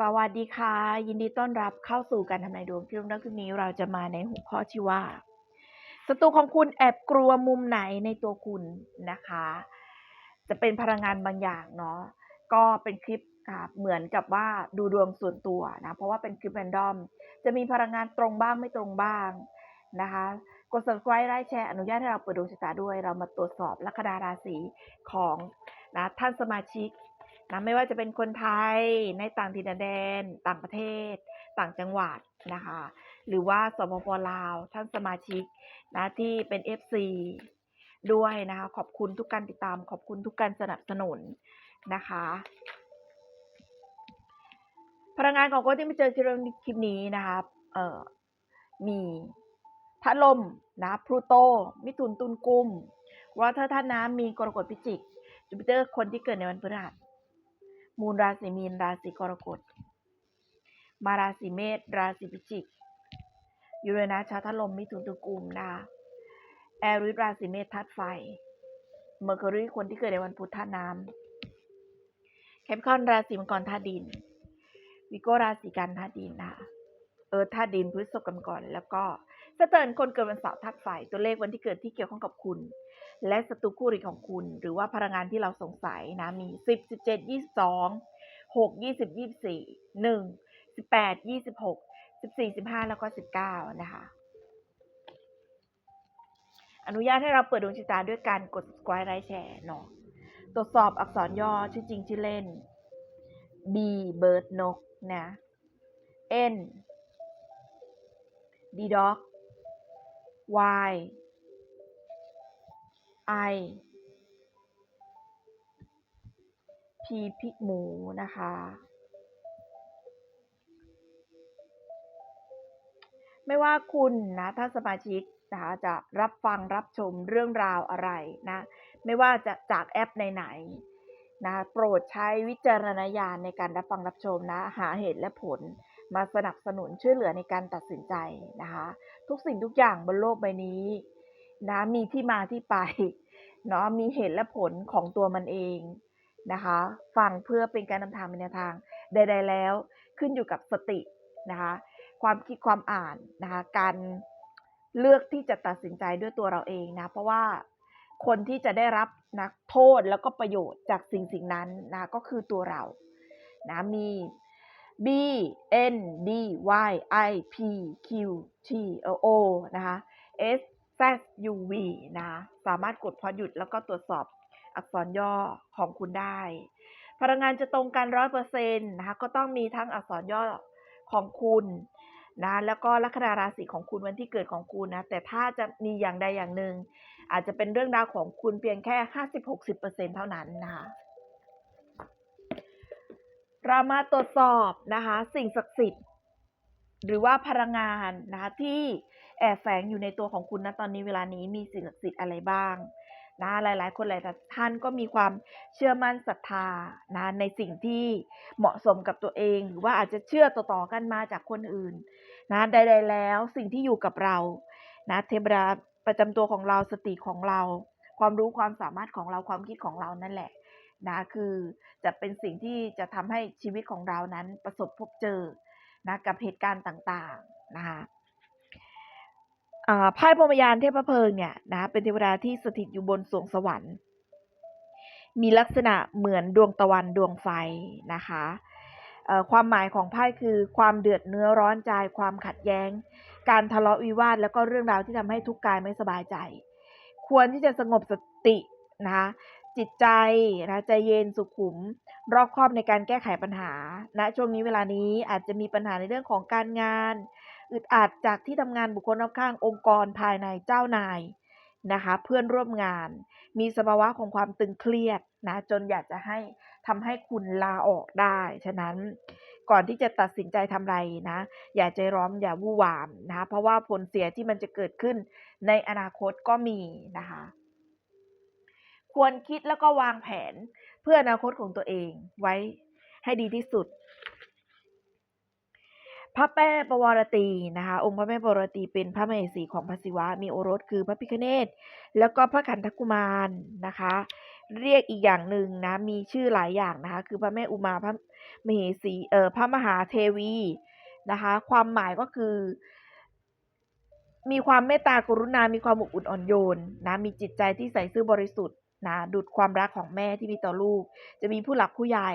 สวัสดีค่ะ ยินดีต้อนรับเข้าสู่การทำนายดวงที่รุ่งเรืองคืนนี้เราจะมาในหัวข้อที่ว่าศัตรูของคุณแอบกลัวมุมไหนในตัวคุณนะคะ จะเป็นพลังงานบางอย่างเนาะก็เป็นคลิปเหมือนกับว่าดูดวงส่วนตัวนะเพราะว่าเป็นคลิปแรนดอม จะมีพลังงานตรงบ้างไม่ตรงบ้างนะคะกด subscribe ไลค์แชร์อนุญาตให้เราเปิดดวงชะตาด้วย เรามาตรวจสอบลัคนาราศีของนะท่านสมาชิก นะไม่ว่าจะเป็นคนไทยในต่างถิ่นแดน ต่างประเทศ ต่างจังหวัดนะคะ หรือว่าสปปลาว ท่านสมาชิกนะที่เป็น FC ด้วยนะคะ ขอบคุณทุกการติดตาม ขอบคุณทุกการสนับสนุนนะคะ พลังงานของคนที่มาเจอคลิปนี้นะคะเอ่อมีพระลมนะพลูโต มิถุนตุลกุมวอเทอร์ท่าตุน้ำมีกรกฎพิจิกจูปิเตอร์คนที่เกิดในวันพฤหัส มูลราศีมีน ราศีกรกฎ มาราศีเมษ ราศีพิจิก ยูเรนัสชาตลมมิถุนตุกุมนะคะแอริสราศีเมษธาตุไฟ เมอร์คิวรีคนที่เกิดในวันพุธธาตุน้ำแคปคอนราศีมังกรธาตุดิน วิโกราศีกันธาตุดินนะคะเออธาตุดินพฤษภกรรมกรแล้วก็ สเติร์นคนเกิดวันเสาร์ธาตุไฟตัวเลขวันที่เกิดที่เกี่ยวข้องกับคุณ และศัตรูคู่ริของคุณ หรือว่าพลังงานที่เราสงสัยนะมี 10 17 22 6 20 24 1 18 26 14 15 แล้วก็ 19 นะคะ อนุญาตให้เราเปิดดวงชะตาด้วยการกด subscribe ไลค์แชร์เนาะตรวจสอบอักษรย่อชื่อจริงชื่อเล่น B เบิร์ดนกนะ N D dog Y I P พิกหมูนะคะ ไม่ว่าคุณนะถ้าสมาชิกนะคะจะรับฟังรับชมเรื่องราวอะไรนะ ไม่ว่าจะจากแอปไหนๆนะโปรดใช้วิจารณญาณในการรับฟังรับชมนะ หาเหตุและผล มาสนับสนุนช่วยเหลือในการตัดสินใจนะคะ ทุกสิ่งทุกอย่างบนโลกใบนี้นะมีที่มาที่ไปเนาะมีเหตุและผลของตัวมันเองนะคะ ฟังเพื่อเป็นการนำทางไปในทางใดๆแล้ว ขึ้นอยู่กับสตินะคะ ความคิดความอ่านนะคะ การเลือกที่จะตัดสินใจด้วยตัวเราเองนะ เพราะว่าคนที่จะได้รับนะโทษแล้วก็ประโยชน์จากสิ่งสิ่งนั้นนะก็คือตัวเรานะมี B N D Y I P Q T O นะคะ S Z U V นะะสามารถกดพอหยุดแล้วก็ตรวจสอบอักษรย่อของคุณได้ พลังงานจะตรงกันร้อยเปอร์เซ็นต์นะคะก็ต้องมีทั้งอักษรย่อของคุณนะแล้วก็ลัคนาราศีของคุณวันที่เกิดของคุณนะแต่ถ้าจะมีอย่างใดอย่างหนึ่งอาจจะเป็นเรื่องราวของคุณเพียงแค่ 50-60%เท่านั้นนะคะ เรามาตรวจสอบนะคะ สิ่งศักดิ์สิทธิ์ หรือว่าพลังงานนะคะที่แอบแฝงอยู่ในตัวของคุณนะตอนนี้เวลานี้มีสิ่งศักดิ์สิทธิ์อะไรบ้างนะหลาย ๆ คนหลายๆท่านก็มีความเชื่อมั่นศรัทธานะในสิ่งที่เหมาะสมกับตัวเอง หรือว่าอาจจะเชื่อต่อ ๆ กันมาจากคนอื่นนะใด ๆ แล้วสิ่งที่อยู่กับเรานะเทวดาประจำตัวของเราสติของเรา ความรู้ความสามารถของเราความคิดของเรานั่นแหละ นะคือจะเป็นสิ่งที่จะทำให้ชีวิตของเรานั้นประสบพบเจอนะกับเหตุการณ์ต่างๆนะคะอ่าไพ่พรมยานเทพเพลิงเนี่ยนะเป็นเทวดาที่สถิตอยู่บนสวงสวรรค์ มีลักษณะเหมือนดวงตะวันดวงไฟนะคะความหมายของไพ่คือความเดือดเนื้อร้อนใจ ความขัดแย้ง การทะเลาะวิวาทแล้วก็เรื่องราวที่ทำให้ทุกกายไม่สบายใจ ควรที่จะสงบสตินะคะ จิตใจนะใจเย็นสุขุม รอบคอบในการแก้ไขปัญหาณนะช่วงนี้เวลานี้อาจจะมีปัญหาในเรื่องของการงานอึดอัดจากที่ทำงานบุคคลรอบข้างองค์กรภายในเจ้านายนะคะ เพื่อนร่วมงาน มีสภาวะของความตึงเครียดนะจนอยากจะให้ทำให้คุณลาออกได้ ฉะนั้นก่อนที่จะตัดสินใจทำไรนะ อย่าใจร้อนอย่าวู่วามนะเพราะว่าผลเสียที่มันจะเกิดขึ้นในอนาคตก็มีนะคะ ควรคิดแล้วก็วางแผนเพื่ออนาคตของตัวเองไว้ให้ดีที่สุด พระแม่ปวารตีนะคะ องค์พระแม่ปวารตีเป็นพระมเหสีของพระศิวะ มีโอรสคือพระพิคเนตแล้วก็พระขันธกุมารนะคะ เรียกอีกอย่างหนึ่งนะ มีชื่อหลายอย่างนะคะ คือพระแม่อุมาพระมเหสีเอ่อพระมหาเทวีนะคะ ความหมายก็คือ มีความเมตตากรุณา มีความอบอุ่นอ่อนโยนนะ มีจิตใจที่ใสซื่อบริสุทธิ์ นะดุจความรักของแม่ที่มีต่อลูก จะมีผู้หลักผู้ใหญ่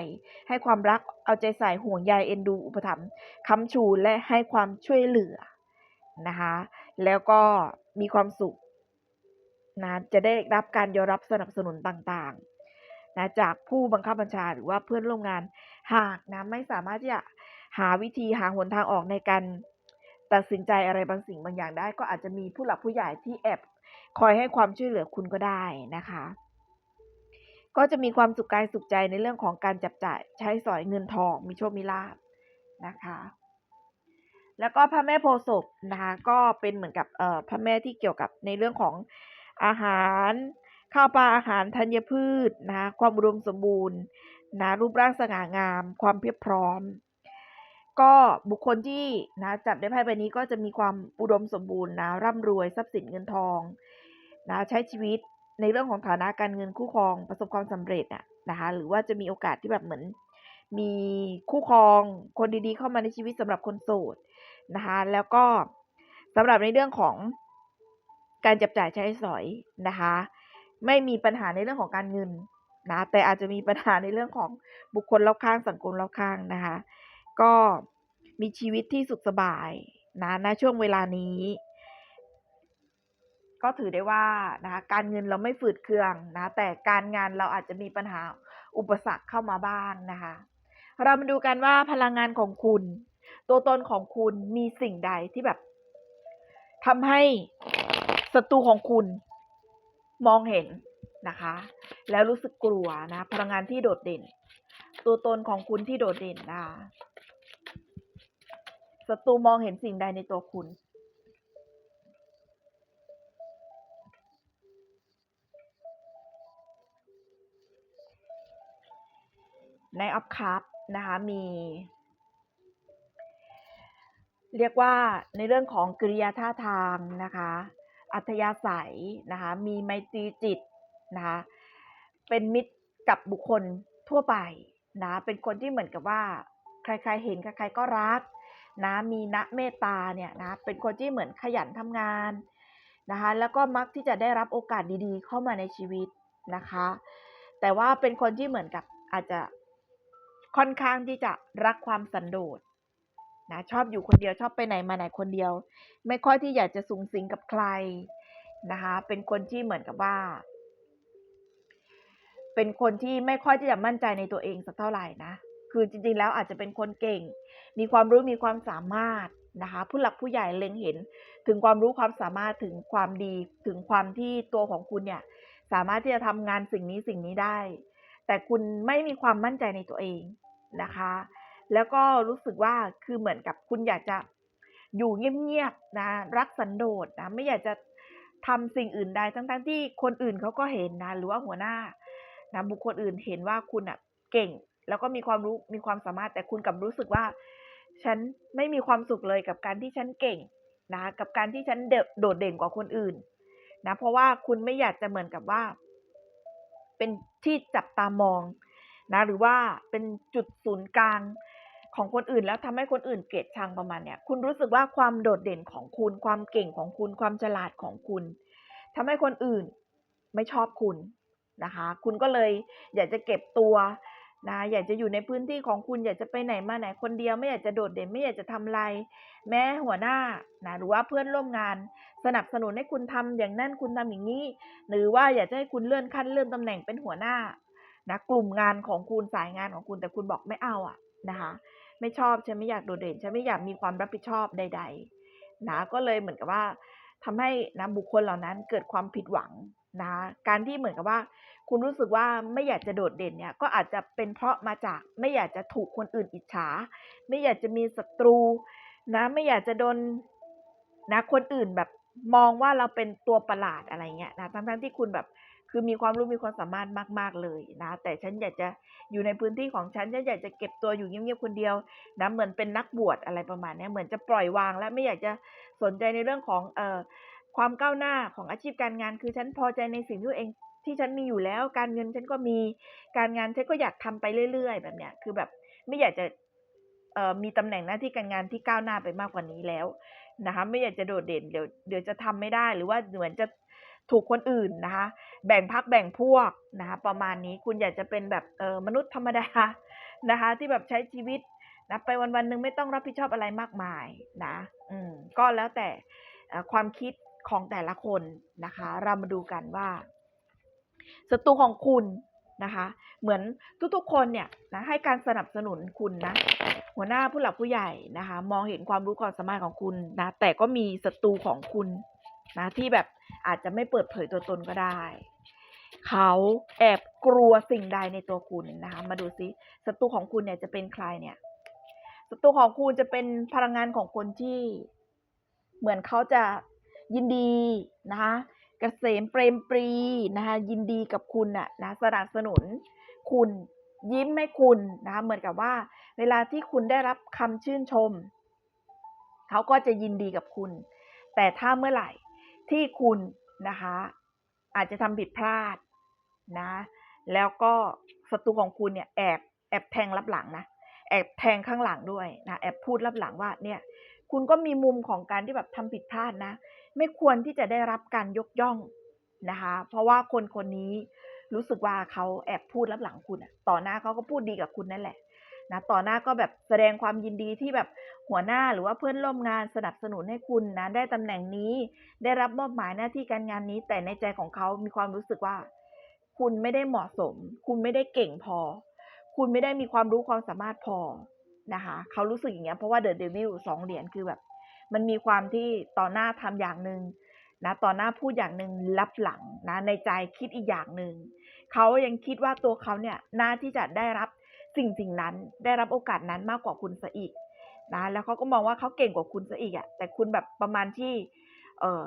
ให้ความรักเอาใจใส่ห่วงใยเอ็นดูอุปถัมภ์ค้ำชูและให้ความช่วยเหลือนะคะแล้วก็มีความสุขนะจะได้รับการยอมรับสนับสนุนต่างๆนะจากผู้บังคับบัญชาหรือว่าเพื่อนร่วมงานหากนะไม่สามารถที่จะหาวิธีหาหนทางออกในการตัดสินใจอะไรบางสิ่งบางอย่างได้ ก็อาจจะมีผู้หลักผู้ใหญ่ที่แอบคอยให้ความช่วยเหลือคุณก็ได้นะคะ ก็จะมีความสุขกายสุขใจในเรื่องของการจับจ่ายใช้สอยเงินทองมีโชคมีลาภนะคะ แล้วก็พระแม่โพศพนะคะก็เป็นเหมือนกับเอ่อพระแม่ที่เกี่ยวกับในเรื่องของอาหารข้าวปลาอาหารธัญพืชนะคะความอุดมสมบูรณ์นะรูปร่างสง่างาม ความเพียบพร้อม ก็บุคคลที่นะจับได้ไพ่ใบนี้ก็จะมีความอุดมสมบูรณ์นะร่ำรวยทรัพย์สินเงินทองนะใช้ชีวิต ในเรื่องของฐานะการเงินคู่ครองประสบความสำเร็จอะนะคะ หรือว่าจะมีโอกาสที่แบบเหมือน มีคู่ครองคนดีๆ เข้ามาในชีวิตสำหรับคนโสดนะคะ แล้วก็สำหรับในเรื่องของการจับจ่ายใช้สอยนะคะ ไม่มีปัญหาในเรื่องของการเงินนะแต่อาจจะมีปัญหาในเรื่องของบุคคลรอบข้างสังคมรอบข้างนะคะ ก็มีชีวิตที่สุขสบายนะณช่วงเวลานี้ ก็ถือได้ว่านะคะการเงินเราไม่ฝืดเคืองนะแต่การงานเราอาจจะมีปัญหาอุปสรรคเข้ามาบ้างนะคะ เรามาดูกันว่าพลังงานของคุณ ตัวตนของคุณมีสิ่งใดที่แบบทำให้ศัตรูของคุณมองเห็นนะคะ แล้วรู้สึกกลัวนะ พลังงานที่โดดเด่น ตัวตนของคุณที่โดดเด่นนะคะศัตรูมองเห็นสิ่งใดในตัวคุณ ในออฟคัพนะคะมี เรียกว่าในเรื่องของกิริยาท่าทางนะคะ อัธยาศัยนะคะมีไมตรีจิตนะคะเป็นมิตรกับบุคคลทั่วไปนะเป็นคนที่เหมือนกับว่า ใครๆเห็นใครๆก็รักนะมีณเมตตาเนี่ยนะเป็นคนที่เหมือนขยันทำงานนะคะแล้วก็มักที่จะได้รับโอกาสดีๆ เข้ามาในชีวิตนะคะ แต่ว่าเป็นคนที่เหมือนกับอาจจะ ค่อนข้างที่จะรักความสันโดษนะชอบอยู่คนเดียวชอบไปไหนมาไหนคนเดียว ไม่ค่อยที่อยากจะสุงสิงกับใครนะคะ เป็นคนที่เหมือนกับว่า เป็นคนที่ไม่ค่อยที่จะมั่นใจในตัวเองสักเท่าไหร่นะคือจริงๆแล้วอาจจะเป็นคนเก่ง มีความรู้มีความสามารถนะคะ ผู้หลักผู้ใหญ่เล็งเห็น ถึงความรู้ความสามารถถึงความดี ถึงความที่ตัวของคุณเนี่ย สามารถที่จะทำงานสิ่งนี้สิ่งนี้ได้ แต่คุณไม่มีความมั่นใจในตัวเองนะคะ แล้วก็รู้สึกว่าคือเหมือนกับคุณอยากจะอยู่เงียบๆนะรักสันโดษนะไม่อยากจะทำสิ่งอื่นใดทั้งๆที่คนอื่นเขาก็เห็นนะหรือว่าหัวหน้านะบุคคลอื่นเห็นว่าคุณน่ะเก่ง แล้วก็มีความรู้มีความสามารถแต่คุณกลับรู้สึกว่า ฉันไม่มีความสุขเลยกับการที่ฉันเก่งนะกับการที่ฉันโดดเด่นกว่าคนอื่นนะเพราะว่าคุณไม่อยากจะเหมือนกับว่า เป็น ที่จับตามองนะหรือว่าเป็นจุดศูนย์กลางของคนอื่นแล้วทำให้คนอื่นเกลียดชังประมาณเนี้ยคุณรู้สึกว่าความโดดเด่นของคุณ ความเก่งของคุณ ความฉลาดของคุณทำให้คนอื่นไม่ชอบคุณนะคะ คุณก็เลยอยากจะเก็บตัว นะอยากจะอยู่ในพื้นที่ของคุณอยากจะไปไหนมาไหนคนเดียว ไม่อยากจะโดดเด่นไม่อยากจะทำอะไร แม้หัวหน้านะหรือว่าเพื่อนร่วมงาน สนับสนุนให้คุณทำอย่างนั้นคุณทำอย่างงี้ หรือว่าอยากจะให้คุณเลื่อนขั้นเลื่อนตำแหน่งเป็นหัวหน้านะกลุ่มงานของคุณสายงานของคุณแต่คุณบอกไม่เอาอะนะคะไม่ชอบฉันไม่อยากโดดเด่นฉันไม่อยากมีความรับผิดชอบใด ๆ นะก็เลยเหมือนกับว่าทำให้นะบุคคลเหล่านั้นเกิดความผิดหวัง นะการที่เหมือนกับว่า คุณรู้สึกว่าไม่อยากจะโดดเด่นเนี่ย ก็อาจจะเป็นเพราะมาจากไม่อยากจะถูกคนอื่นอิจฉา ไม่อยากจะมีศัตรูนะ ไม่อยากจะโดนนะคนอื่นแบบมองว่าเราเป็นตัวประหลาดอะไรเงี้ยนะทั้งๆที่คุณแบบคือมีความรู้มีความสามารถมาก ๆ เลยนะ แต่ฉันอยากจะอยู่ในพื้นที่ของฉันฉันอยากจะเก็บตัวอยู่เงียบๆคนเดียวนะเหมือนเป็นนักบวชอะไรประมาณนี้เหมือนจะปล่อยวาง และไม่อยากจะสนใจในเรื่องของเอ่อ ความก้าวหน้าของอาชีพการงาน คือฉันพอใจในสิ่งที่ตัวเองที่ฉันมีอยู่แล้ว การเงินฉันก็มีการงานฉันก็อยากทำไปเรื่อย ๆ แบบเนี้ยคือแบบไม่อยากจะเออมีตำแหน่งหน้าที่การงานที่ก้าวหน้าไปมากกว่านี้แล้วนะคะไม่อยากจะโดดเด่นเดี๋ยวเดี๋ยวจะทำไม่ได้หรือว่าเหมือนจะถูกคนอื่นนะคะ แบ่งพรรคแบ่งพวกนะคะ ประมาณนี้คุณอยากจะเป็นแบบเออมนุษย์ธรรมดานะคะ ที่แบบใช้ชีวิตนะไปวันๆหนึ่งไม่ต้องรับผิดชอบอะไรมากมายนะ อืมก็แล้วแต่ความคิด ของแต่ละคนนะคะ เรามาดูกันว่าศัตรูของคุณนะคะ เหมือนทุกๆคนเนี่ยนะให้การสนับสนุนคุณนะ หัวหน้าผู้หลักผู้ใหญ่นะคะ มองเห็นความรู้ความสามารถของคุณนะ แต่ก็มีศัตรูของคุณนะที่แบบอาจจะไม่เปิดเผยตัวตนก็ได้ เขาแอบกลัวสิ่งใดในตัวคุณนะคะ มาดูซิศัตรูของคุณเนี่ยจะเป็นใครเนี่ยศัตรูของคุณจะเป็นพลังงานของคนที่ เหมือนเขาจะ ยินดีนะคะเกษมเปรมปรีนะคะยินดีกับคุณน่ะนะสนับสนุนคุณยิ้มให้คุณนะคะเหมือนกับว่า เวลาที่คุณได้รับคำชื่นชม เขาก็จะยินดีกับคุณ แต่ถ้าเมื่อไหร่ที่คุณนะคะอาจจะทำผิดพลาดนะแล้วก็ศัตรูของคุณเนี่ยแอบแอบแทงลับหลังนะแอบแทงข้างหลังด้วยนะแอบพูดลับหลังว่าเนี่ยคุณก็มีมุมของการที่แบบทำผิดพลาดนะ ไม่ควรที่จะได้รับการยกย่องนะคะ เพราะว่าคนคนนี้รู้สึกว่าเขาแอบพูดลับหลังคุณอะต่อหน้าเขาก็พูดดีกับคุณนั่นแหละนะต่อหน้าก็แบบแสดงความยินดีที่แบบหัวหน้าหรือว่าเพื่อนร่วมงานสนับสนุนให้คุณนะได้ตำแหน่งนี้ ได้รับมอบหมายหน้าที่การงานนี้ แต่ในใจของเขามีความรู้สึกว่า คุณไม่ได้เหมาะสม คุณไม่ได้เก่งพอ คุณไม่ได้มีความรู้ความสามารถพอนะคะเขารู้สึกอย่างเงี้ยเพราะว่า The Devil 2เหรียญคือแบบ มันมีความที่ต่อหน้าทำอย่างหนึ่งนะต่อหน้าพูดอย่างหนึ่งลับหลังนะในใจคิดอีกอย่างหนึ่งเขายังคิดว่าตัวเขาเนี่ยน่าที่จะได้รับสิ่งสิ่งนั้น ได้รับโอกาสนั้นมากกว่าคุณซะอีกนะแล้วเขาก็มองว่าเขาเก่งกว่าคุณซะอีกอะแต่คุณแบบประมาณที่ เออ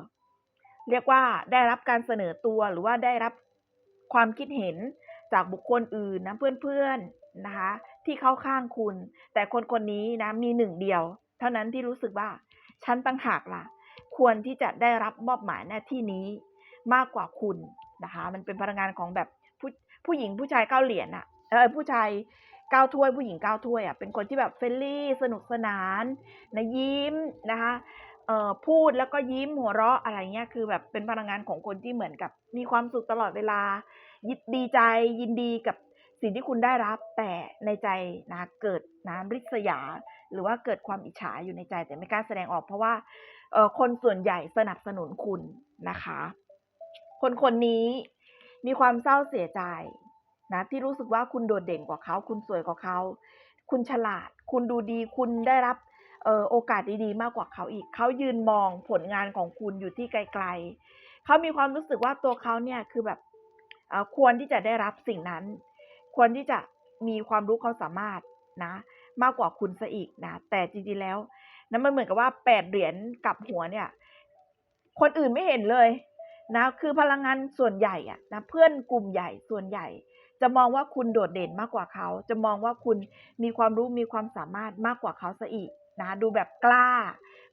เรียกว่าได้รับการเสนอตัวหรือว่าได้รับความคิดเห็นจากบุคคลอื่นนะเพื่อนๆนะคะ ที่เข้าข้างคุณ แต่คนคนนี้นะมีหนึ่งเดียว เท่านั้นที่รู้สึกว่า ฉันต่างหากล่ะ ควรที่จะได้รับมอบหมายหน้าที่นี้มากกว่าคุณนะคะ มันเป็นพลังงานของแบบผู้ผู้หญิงผู้ชาย9เหรียญอะเออผู้ชาย9ถ้วยผู้หญิง9ถ้วยอะเป็นคนที่แบบ friendly สนุกสนานนะยิ้มนะคะเอ่อพูดแล้วก็ยิ้มหัวเราะอะไรเงี้ยคือแบบเป็นพลังงานของคนที่เหมือนกับมีความสุขตลอดเวลายิดีใจยินดีกับ สิ่งที่คุณได้รับแต่ในใจนะเกิดนะริษยา หรือว่าเกิดความอิจฉาอยู่ในใจแต่ไม่กล้าแสดงออกเพราะว่าคนส่วนใหญ่สนับสนุนคุณนะคะ คนคนนี้มีความเศร้าเสียใจนะที่รู้สึกว่าคุณโดดเด่นกว่าเขา คุณสวยกว่าเขา คุณฉลาด คุณดูดี คุณได้รับออโอกาสดีๆ มากกว่าเขาอีก เขายืนมองผลงานของคุณอยู่ที่ไกล ๆ เขามีความรู้สึกว่าตัวเขาเนี่ยคือแบบควรที่จะได้รับสิ่งนั้น ควรที่จะมีความรู้ความสามารถนะ มากกว่าคุณซะอีกนะ แต่จริงๆแล้วนะมันเหมือนกับว่า8เหรียญกลับหัวเนี่ย คนอื่นไม่เห็นเลยนะ คือพลังงานส่วนใหญ่อะนะเพื่อนกลุ่มใหญ่ส่วนใหญ่ จะมองว่าคุณโดดเด่นมากกว่าเขา จะมองว่าคุณมีความรู้มีความสามารถมากกว่าเขาเสียอีกนะ ดูแบบกล้า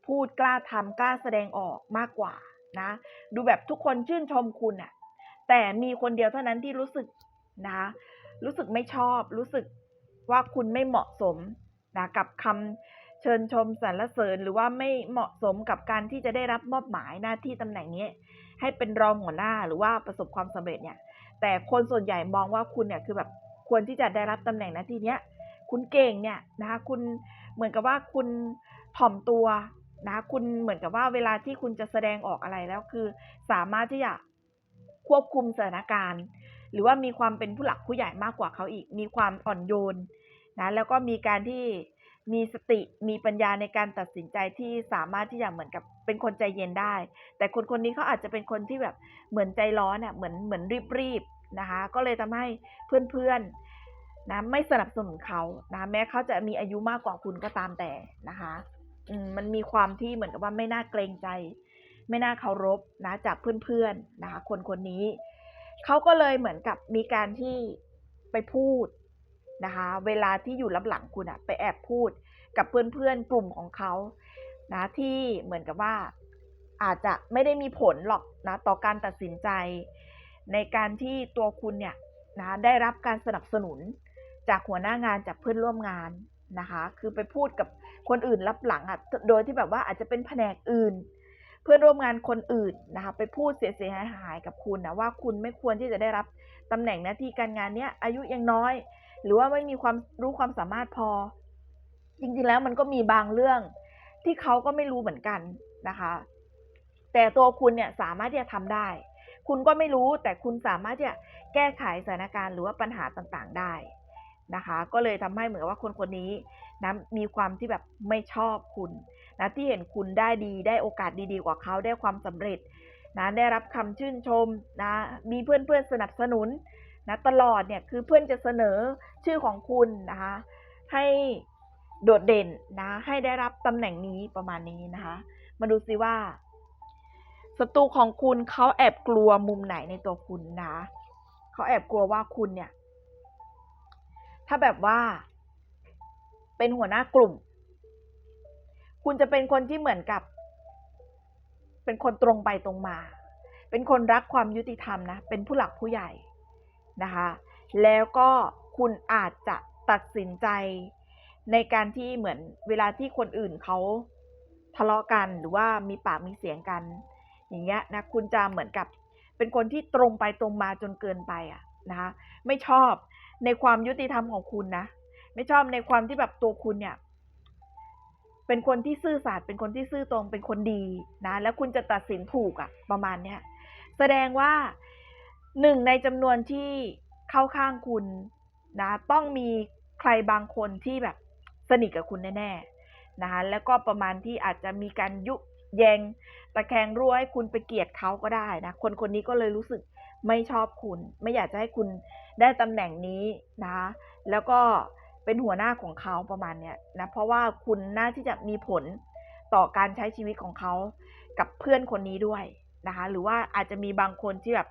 พูดกล้าทำกล้าแสดงออกมากกว่านะ ดูแบบทุกคนชื่นชมคุณน่ะแต่มีคนเดียวเท่านั้นที่รู้สึกนะ รู้สึกไม่ชอบ รู้สึกว่าคุณไม่เหมาะสมนะกับคำเชิญชมสรรเสริญ หรือว่าไม่เหมาะสมกับการที่จะได้รับมอบหมายหน้าที่ตำแหน่งนี้ ให้เป็นรองหัวหน้าหรือว่าประสบความสำเร็จเนี่ย แต่คนส่วนใหญ่มองว่าคุณเนี่ยคือแบบควรที่จะได้รับตำแหน่งหน้าที่เนี้ยคุณเก่งเนี่ยนะคะคุณเหมือนกับว่าคุณถ่อมตัวนะคุณเหมือนกับว่าเวลาที่คุณจะแสดงออกอะไรแล้วคือ สามารถที่จะควบคุมสถานการณ์ หรือว่ามีความเป็นผู้หลักผู้ใหญ่มากกว่าเขาอีก มีความอ่อนโยนนะแล้วก็มีการที่มีสติมีปัญญาในการตัดสินใจที่สามารถที่จะเหมือนกับเป็นคนใจเย็นได้ แต่คนคนนี้เขาอาจจะเป็นคนที่แบบเหมือนใจร้อนอะเหมือนเหมือนรีบๆนะคะ ก็เลยทำให้เพื่อนๆนะไม่สนับสนุนเขานะแม้เขาจะมีอายุมากกว่าคุณก็ตามแต่นะคะอืมมันมีความที่เหมือนกับว่าไม่น่าเกรงใจ ไม่น่าเคารพนะจากเพื่อนๆนะคะคนคนนี้ เขาก็เลยเหมือนกับมีการที่ไปพูดนะคะ เวลาที่อยู่ลับหลังคุณอะไปแอบพูดกับเพื่อนๆกลุ่มของเขานะที่เหมือนกับว่าอาจจะไม่ได้มีผลหรอกนะต่อการตัดสินใจ ในการที่ตัวคุณเนี่ยนะได้รับการสนับสนุนจากหัวหน้างานจากเพื่อนร่วมงานนะคะ คือไปพูดกับคนอื่นรับหลังอะโดยที่แบบว่าอาจจะเป็นแผนกอื่น พื่อนร่วมงานคนอื่นนะคะไปพูดเสียหายหายกับคุณนะว่าคุณไม่ควรที่จะได้รับตำแหน่งหน้าที่การงานเนี้ยอายุยังน้อย หรือว่าไม่มีความรู้ความสามารถพอ จริงๆแล้วมันก็มีบางเรื่องที่เขาก็ไม่รู้เหมือนกันนะคะ แต่ตัวคุณเนี่ยสามารถที่จะทำได้ คุณก็ไม่รู้แต่คุณสามารถที่จะแก้ไขสถานการณ์หรือว่าปัญหาต่างๆได้นะคะ ก็เลยทำให้เหมือนว่าคนคนนี้นะมีความที่แบบไม่ชอบคุณ นะที่เห็นคุณได้ดีได้โอกาสดีๆกว่าเขาได้ความสำเร็จนะได้รับคำชื่นชมนะมีเพื่อนๆสนับสนุนนะตลอดเนี่ยคือเพื่อนจะเสนอชื่อของคุณนะคะให้โดดเด่นนะให้ได้รับตำแหน่งนี้ประมาณนี้นะคะมาดูซิว่าศัตรูของคุณเขาแอบกลัวมุมไหนในตัวคุณนะเขาแอบกลัวว่าคุณเนี่ย ถ้าแบบว่า เป็นหัวหน้ากลุ่ม คุณจะเป็นคนที่เหมือนกับ เป็นคนตรงไปตรงมา เป็นคนรักความยุติธรรมนะ เป็นผู้หลักผู้ใหญ่นะคะ แล้วก็คุณอาจจะตัดสินใจในการที่เหมือนเวลาที่คนอื่นเขาทะเลาะกันหรือว่ามีปากมีเสียงกัน อย่างเงี้ยนะคุณจะเหมือนกับเป็นคนที่ตรงไปตรงมาจนเกินไปอะนะคะไม่ชอบในความยุติธรรมของคุณนะ ไม่ชอบในความที่แบบตัวคุณเนี่ย เป็นคนที่ซื่อสัตย์เป็นคนที่ซื่อตรงเป็นคนดีนะแล้วคุณจะตัดสินถูกอะประมาณเนี้ยแสดงว่าหนึ่งในจำนวนที่เข้าข้างคุณนะต้องมีใครบางคนที่แบบสนิทกับคุณแน่ๆนะคะแล้วก็ประมาณที่อาจจะมีการยุแยงตะแคงรั่วให้คุณไปเกลียดเขาก็ได้นะคนคนนี้ก็เลยรู้สึกไม่ชอบคุณ ไม่อยากจะให้คุณได้ตำแหน่งนี้นะแล้วก็ เป็นหัวหน้าของเขาประมาณเนี้ยนะเพราะว่าคุณน่าที่จะมีผลต่อการใช้ชีวิตของเขากับเพื่อนคนนี้ด้วยนะคะ หรือว่าอาจจะมีบางคนที่แบบ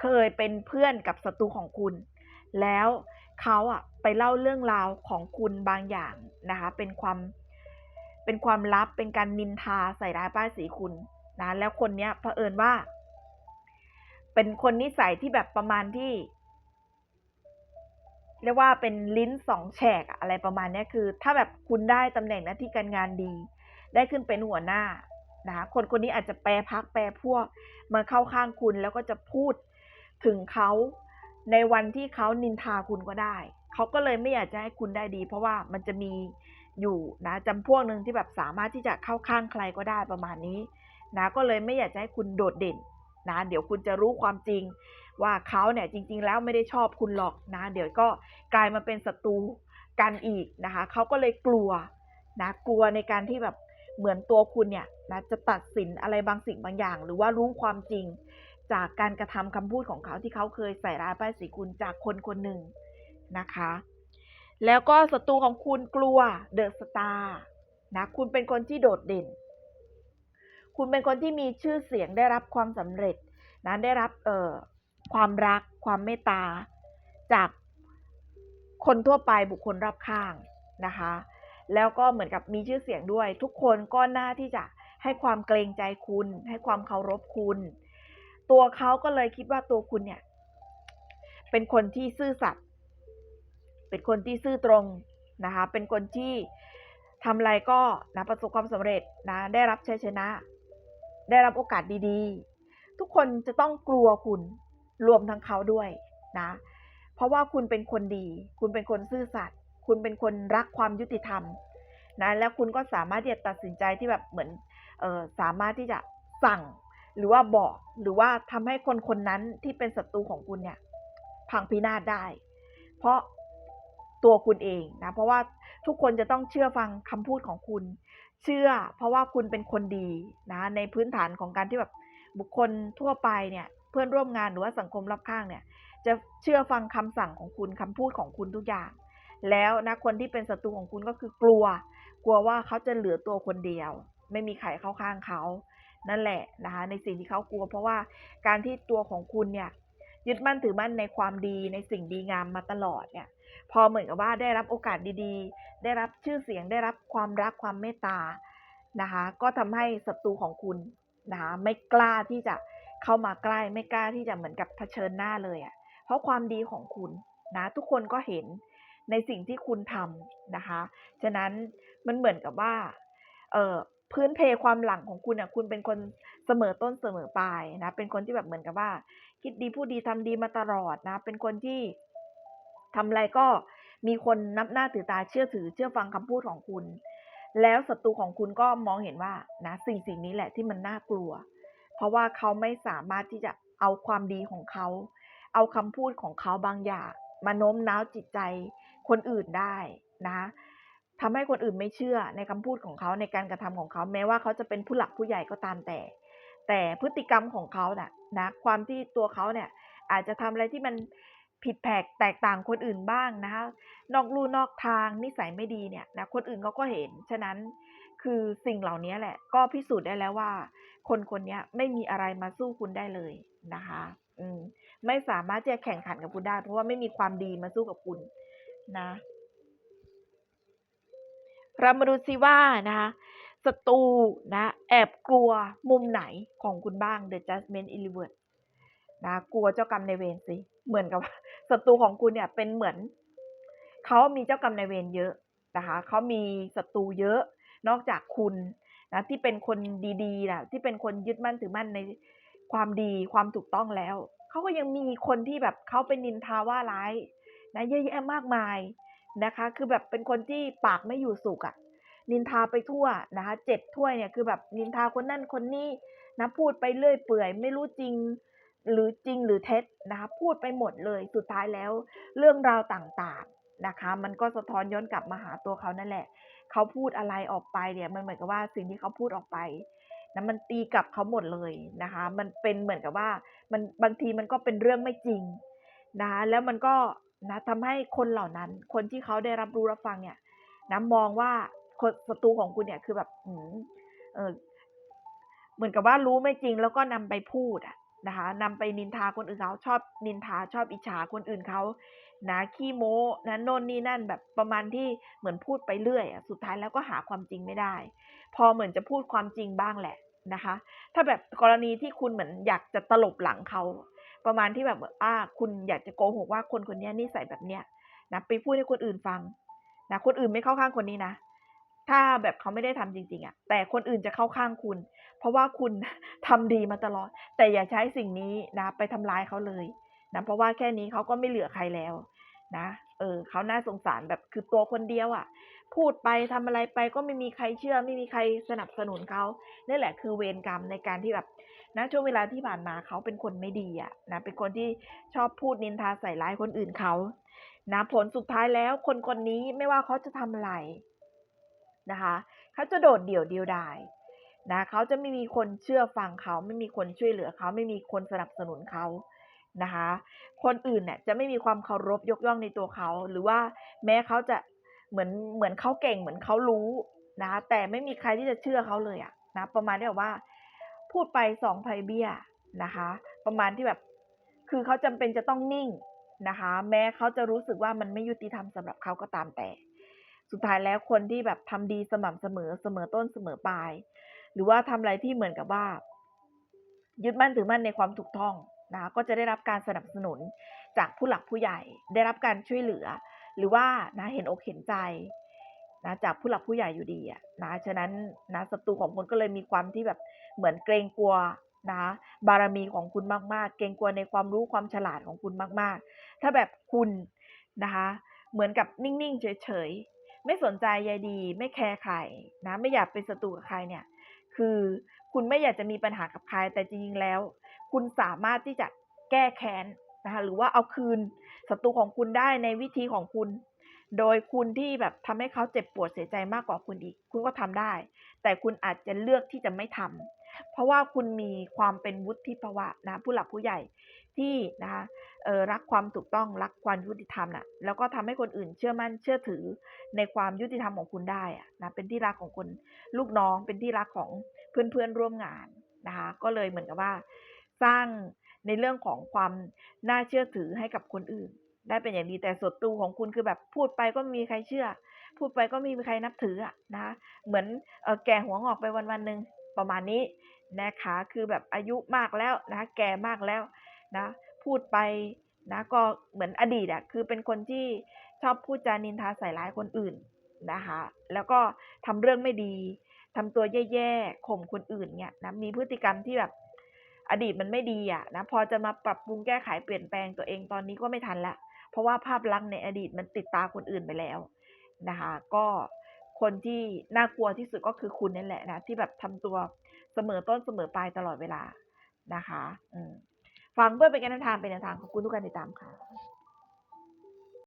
เคยเป็นเพื่อนกับศัตรูของคุณ แล้วเขาอะไปเล่าเรื่องราวของคุณบางอย่างนะคะ เป็นความเป็นความลับเป็นการนินทาใส่ร้ายป้ายสีคุณนะแล้วคนเนี้ยเผอิญว่า เป็นคนนิสัยที่แบบประมาณที่ เรียกว่าเป็นลิ้นสองแฉกอะไรประมาณนี้คือ ถ้าแบบคุณได้ตำแหน่งหน้าที่การงานดี ได้ขึ้นเป็นหัวหน้านะคะคนคนนี้อาจจะแปรพักแปรพวกมาเข้าข้างคุณแล้วก็จะพูดถึงเขาในวันที่เขานินทาคุณก็ได้ เขาก็เลยไม่อยากจะให้คุณได้ดี เพราะว่ามันจะมีอยู่นะจำพวกหนึ่งที่แบบสามารถที่จะเข้าข้างใครก็ได้ประมาณนี้นะก็เลยไม่อยากจะให้คุณโดดเด่นนะเดี๋ยวคุณจะรู้ความจริง ว่าเขาเนี่ยจริง ๆ แล้วไม่ได้ชอบคุณหรอกนะเดี๋ยวก็กลายมาเป็นศัตรูกันอีกนะคะเขาก็เลยกลัวนะกลัวในการที่แบบเหมือนตัวคุณเนี่ยนะจะตัดสินอะไรบางสิ่งบางอย่าง หรือว่ารู้ความจริงจากการกระทำคำพูดของเขาที่เขาเคยใส่ร้ายป้ายสีคุณจากคนคนหนึ่งนะคะ แล้วก็ศัตรูของคุณกลัวเดอะสตาร์นะคุณเป็นคนที่โดดเด่น คุณเป็นคนที่มีชื่อเสียงได้รับความสำเร็จนะได้รับเอ่อ ความรัก ความเมตตา จากคนทั่วไปบุคคลรอบข้างนะคะ แล้วก็เหมือนกับมีชื่อเสียงด้วย ทุกคนก็น่าที่จะให้ความเกรงใจคุณ ให้ความเคารพคุณ ตัวเขาก็เลยคิดว่าตัวคุณเนี่ย เป็นคนที่ซื่อสัตย์เป็นคนที่ซื่อตรงนะคะ เป็นคนที่ทำอะไรก็นะประสบความสำเร็จนะ ได้รับชัยชนะ ได้รับโอกาสดีๆ ทุกคนจะต้องกลัวคุณ รวมทั้งเขาด้วยนะ เพราะว่าคุณเป็นคนดี คุณเป็นคนซื่อสัตย์คุณเป็นคนรักความยุติธรรมนะแล้วคุณก็สามารถที่จะตัดสินใจที่แบบเหมือนออสามารถที่จะสั่งหรือว่าบอกหรือว่าทำให้คนคนนั้นที่เป็นศัตรูของคุณเนี่ย พังพินาศได้ เพราะตัวคุณเองนะ เพราะว่าทุกคนจะต้องเชื่อฟังคำพูดของคุณ เชื่อ เพราะว่าคุณเป็นคนดีนะ ในพื้นฐานของการที่แบบบุคคลทั่วไปเนี่ย เพื่อนร่วมงานหรือว่าสังคมรอบข้างเนี่ยจะเชื่อฟังคำสั่งของคุณคำพูดของคุณทุกอย่าง แล้วนะคนที่เป็นศัตรูของคุณก็คือกลัว กลัวว่าเขาจะเหลือตัวคนเดียว ไม่มีใครเข้าข้างเขา นั่นแหละนะคะในสิ่งที่เขากลัว เพราะว่าการที่ตัวของคุณเนี่ยยึดมั่นถือมั่นในความดีในสิ่งดีงามมาตลอดเนี่ยพอเหมือนกับว่าได้รับโอกาสดีๆ ได้รับชื่อเสียงได้รับความรักความเมตตานะคะก็ทำให้ศัตรูของคุณนะคะไม่กล้าที่จะ เข้ามาใกล้ไม่กล้าที่จะเหมือนกับเผชิญหน้าเลยอะเพราะความดีของคุณนะทุกคนก็เห็นในสิ่งที่คุณทำนะคะ ฉะนั้นมันเหมือนกับว่า เออพื้นเพความหลังของคุณอะคุณเป็นคนเสมอต้นเสมอปลายนะ เป็นคนที่แบบเหมือนกับว่า คิดดีพูดดีทำดีมาตลอดนะ เป็นคนที่ทำอะไรก็มีคนนับหน้าถือตาเชื่อถือ เชื่อฟังคำพูดของคุณ แล้วศัตรูของคุณก็มองเห็นว่านะสิ่งสิ่งนี้แหละที่มันน่ากลัว เพราะว่าเขาไม่สามารถที่จะเอาความดีของเขา เอาคำพูดของเขาบางอย่าง มาโน้มน้าวจิตใจคนอื่นได้นะทำให้คนอื่นไม่เชื่อในคำพูดของเขาในการกระทำของเขา แม้ว่าเขาจะเป็นผู้หลักผู้ใหญ่ก็ตามแต่ แต่พฤติกรรมของเขาน่ะนะความที่ตัวเขาเนี่ยอาจจะทำอะไรที่มันผิดแผกแตกต่างคนอื่นบ้างนะคะนอกลู่นอกทางนิสัยไม่ดีเนี่ยนะคนอื่นเขาก็เห็น ฉะนั้น คือสิ่งเหล่านี้แหละ ก็พิสูจน์ได้แล้วว่า คนคนนี้ไม่มีอะไรมาสู้คุณได้เลยนะคะอืมไม่สามารถจะแข่งขันกับคุณได้ เพราะว่าไม่มีความดีมาสู้กับคุณนะเรามาดูซิว่านะคะศัตรูนะแอบกลัวมุมไหนของคุณบ้าง The Judgment e l e v e n นะกลัวเจ้ากรรมในเวรสิ เหมือนกับศัตรูของคุณเนี่ยเป็นเหมือน เขามีเจ้ากรรมในเวรเยอะนะคะเขามีศัตรูเยอะ นอกจากคุณนะที่เป็นคนดีๆนะที่เป็นคนยึดมั่นถือมั่นในความดีความถูกต้องแล้วเขาก็ยังมีคนที่แบบเขาเป็นนินทาว่าร้ายนะเยอะแยะมากมายนะคะ คือแบบเป็นคนที่ปากไม่อยู่สุกอะ่ะนินทาไปทั่วนะคะเจ็ดถ้วยเนี่ยคือแบบนินทาคนนั่นคนนี้นะพูดไปเรื่อยเปื่อย ไม่รู้จริงหรือจริงหรือเท็จนะคะพูดไปหมดเลยสุดท้ายแล้ว เรื่องราวต่างๆนะคะ มันก็สะท้อนย้อนกลับมาหาตัวเขานั่นแหละ เขาพูดอะไรออกไปเนี่ยมันเหมือนกับว่าสิ่งที่เขาพูดออกไปนะมันตีกลับเขาหมดเลยนะคะ มันเป็นเหมือนกับว่ามันบางทีมันก็เป็นเรื่องไม่จริงนะคะแล้วมันก็นะทำให้คนเหล่านั้น คนที่เขาได้รับรู้รับฟังเนี่ยนะมองว่าคนศัตรูของคุณเนี่ยคือแบบอืมเออเหมือนกับว่ารู้ไม่จริงแล้วก็นำไปพูดอะนะคะนำไปนินทาคนอื่นเขาชอบนินทาชอบอิจฉาคนอื่นเขา นะขี้โม้นะโน่นนี่นั่นแบบประมาณที่เหมือนพูดไปเรื่อยอะสุดท้ายแล้วก็หาความจริงไม่ได้ พอเหมือนจะพูดความจริงบ้างแหละนะคะ ถ้าแบบกรณีที่คุณเหมือนอยากจะตลบหลังเขาประมาณที่แบบอ่าคุณอยากจะโกหกว่าคนคนนี้นิสัยแบบเนี้ยนะไปพูดให้คนอื่นฟังนะคนอื่นไม่เข้าข้างคนนี้นะ ถ้าแบบเขาไม่ได้ทำจริง ๆอะ่ะ แต่คนอื่นจะเข้าข้างคุณ เพราะว่าคุณทำดีมาตลอด แต่อย่าใช้สิ่งนี้นะ ไปทำร้ายเขาเลย นะเพราะว่าแค่นี้เขาก็ไม่เหลือใครแล้วนะเออเขาน่าสงสารแบบคือตัวคนเดียวอะ่ะ พูดไปทำอะไรไปก็ไม่มีใครเชื่อ ไม่มีใครสนับสนุนเขานี่แหละคือเวรกรรมในการที่แบบนะช่วงเวลาที่ผ่านมาเขาเป็นคนไม่ดีอะ่ะนะเป็นคนที่ชอบพูดนินทาใส่ร้ายคนอื่นเขานะผลสุดท้ายแล้วคนคนนี้ไม่ว่าเขาจะทำอะไรนะคะเขาจะโดดเดี่ยวเดียวดายนะเขาจะไม่มีคนเชื่อฟังเขา ไม่มีคนช่วยเหลือเขา ไม่มีคนสนับสนุนเขา นะคะ คนอื่นเนี่ยจะไม่มีความเคารพยกย่องในตัวเขา หรือว่าแม้เขาจะเหมือนเหมือนเขาเก่งเหมือนเขารู้นะะแต่ไม่มีใครที่จะเชื่อเขาเลยอะนะประมาณที่แบบว่า พูดไปสองไพเบี้ยนะคะ ประมาณที่แบบ คือเขาจำเป็นจะต้องนิ่งนะคะ แม้เขาจะรู้สึกว่ามันไม่ยุติธรรมสำหรับเขาก็ตามแต่ สุดท้ายแล้วคนที่แบบทำดีสม่ำเสมอเสมอต้นเสมอปลาย หรือว่าทำอะไรที่เหมือนกับว่า ยึดมั่นถือมั่นในความถูกต้อง นะก็จะได้รับการสนับสนุนจากผู้หลักผู้ใหญ่ ได้รับการช่วยเหลือ หรือว่านะเห็นอกเห็นใจนะจากผู้หลักผู้ใหญ่อยู่ดีอะนะฉะนั้นนะศัตรูของคุณก็เลยมีความที่แบบเหมือนเกรงกลัวนะบารมีของคุณมากๆ เกรงกลัวในความรู้ความฉลาดของคุณมากๆ ถ้าแบบคุณนะคะเหมือนกับนิ่งๆเฉยๆ ไม่สนใจใยดี ไม่แคร์ใครนะไม่อยากเป็นศัตรูกับใครเนี่ยคือคุณไม่อยากจะมีปัญหากับใครแต่จริงๆแล้ว คุณสามารถที่จะแก้แค้นนะคะหรือว่าเอาคืนศัตรูของคุณได้ในวิธีของคุณ โดยคุณที่แบบทำให้เขาเจ็บปวดเสียใจมากกว่าคุณอีก คุณก็ทำได้ แต่คุณอาจจะเลือกที่จะไม่ทำเพราะว่าคุณมีความเป็นวุฒิภาวะนะผู้หลักผู้ใหญ่ที่นะคะเออรักความถูกต้องรักความยุติธรรมนะ่ะแล้วก็ทำให้คนอื่นเชื่อมั่นเชื่อถือในความยุติธรรมของคุณได้อะนะเป็นที่รักของคนลูกน้องเป็นที่รักของเพื่อนเพื่อนร่วมงานนะคะก็เลยเหมือนกับว่า สร้างในเรื่องของความน่าเชื่อถือให้กับคนอื่น ได้เป็นอย่างดีแต่ศัตรูของคุณคือแบบพูดไปก็มีใครเชื่อ พูดไปก็มีใครนับถืออะนะ เหมือนแก่หัวงอกไปวันวันหนึ่งประมาณนี้นะคะ คือแบบอายุมากแล้วนะ แก่มากแล้วนะ พูดไปนะก็เหมือนอดีตอะคือเป็นคนที่ชอบพูดจานินทาใส่ร้ายคนอื่นนะคะ แล้วก็ทำเรื่องไม่ดีทำตัวแย่ๆข่มคนอื่นเนี่ยนะมีพฤติกรรมที่แบบ อดีตมันไม่ดีอะนะพอจะมาปรับปรุงแก้ไขเปลี่ยนแปลงตัวเองตอนนี้ก็ไม่ทันละ เพราะว่าภาพลักษณ์ในอดีตมันติดตาคนอื่นไปแล้วนะคะก็คนที่น่ากลัวที่สุดก็คือคุณนั่นแหละนะที่แบบทำตัวเสมอต้นเสมอปลายตลอดเวลานะคะอืฟังเพื่อเป็นการนำทางเป็นแนวทางของคุณทุกการติดตามค่ะ